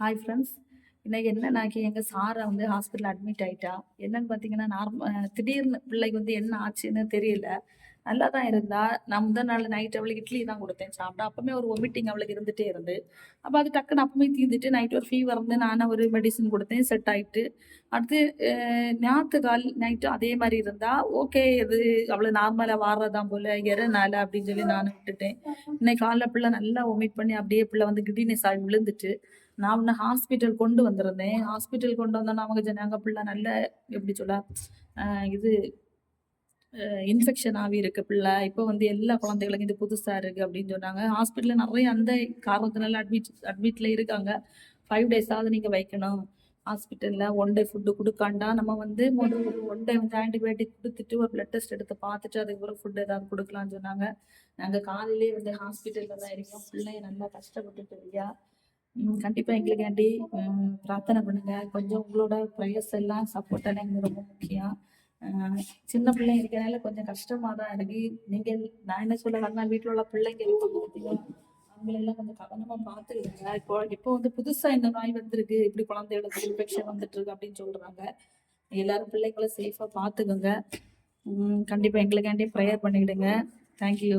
Hi friends இன்னைக்கு என்னன்னாக்கி எங்கள் சாரை வந்து ஹாஸ்பிட்டலில் அட்மிட் ஆயிட்டா? என்னன்னு பார்த்தீங்கன்னா நார்ம திடீர்னு பிள்ளைக்கு வந்து என்ன ஆச்சுன்னு தெரியல. நல்லா தான் இருந்தா நான் முதல் நாள் நைட் அவளுக்கு இட்லி தான் கொடுத்தேன் சாப்பிட்டா. அப்பவுமே ஒரு ஒமிட்டிங் அவளுக்கு இருந்துகிட்டே இருந்து. அப்போ அது டக்குன்னு அப்பவுமே தீர்ந்துட்டு நைட் ஒரு ஃபீவர் வந்து நானும் ஒரு மெடிசன் கொடுத்தேன் செட் ஆயிட்டு. அடுத்து ஞாத்து கால் நைட்டு அதே மாதிரி இருந்தா ஓகே இது அவளை நார்மலாக வாடுறதான் போல இறனால அப்படின்னு சொல்லி நானும் விட்டுட்டேன். இன்னைக்கு காலைல பிள்ளை நல்லா ஒமிட் பண்ணி அப்படியே பிள்ளை வந்து கிடினஸ் ஆகி விழுந்துட்டு நான் உன்னை ஹாஸ்பிட்டல் கொண்டு வந்திருந்தேன். ஹாஸ்பிட்டல் கொண்டு வந்தோன்னா அவங்க ஜனாங்க பிள்ளை நல்ல எப்படி சொல்ல இது இன்ஃபெக்ஷன் ஆகி இருக்கு பிள்ளை. இப்போ வந்து எல்லா குழந்தைகளுக்கும் இது புதுசாக இருக்கு அப்படின்னு சொன்னாங்க. ஹாஸ்பிட்டலில் நிறைய அந்த காரணத்தினால அட்மிட் அட்மிட்ல இருக்காங்க. ஃபைவ் டேஸாவது நீங்கள் வைக்கணும். ஹாஸ்பிட்டலில் ஒன் டே ஃபுட்டு கொடுக்காண்டா நம்ம வந்து முதல் ஒரு ஒன் டே வந்து ஆன்டிபயோட்டிக் கொடுத்துட்டு ஒரு பிளட் டெஸ்ட் எடுத்து பார்த்துட்டு அதுக்கப்புறம் ஃபுட் ஏதாவது கொடுக்கலாம்னு சொன்னாங்க. நாங்கள் காலையிலே வந்து ஹாஸ்பிட்டலில் தான் இருக்கோம். பிள்ளைய நல்லா கஷ்டப்பட்டுட்டு இருக்கியா? கண்டிப்பாக எங்களுக்காண்டி பிரார்த்தனை பண்ணுங்க. கொஞ்சம் உங்களோட ப்ரேயர்ஸ் எல்லாம் சப்போர்ட் எல்லாம் எங்களுக்கு ரொம்ப முக்கியம். சின்ன பிள்ளை இருக்கிறனால கொஞ்சம் கஷ்டமா தான் இருக்கு. நீங்க நான் என்ன சொல்ல வரேன்னா வீட்டில் உள்ள பிள்ளைங்க இருப்பாங்க பார்த்தீங்களா அவங்களெல்லாம் கொஞ்சம் கவனமா பார்த்துக்கிடுங்க இப்போ இப்போ வந்து புதுசா இந்த நோய் வந்திருக்கு. இப்படி குழந்தைகளுக்கு இன்ஃபெக்ஷன் வந்துட்டு இருக்கு அப்படின்னு சொல்றாங்க. எல்லாரும் பிள்ளைங்களை சேஃபா பார்த்துக்கோங்க ம், கண்டிப்பா எங்களுக்காண்டி ப்ரேயர் பண்ணிக்கிடுங்க. தேங்க்யூ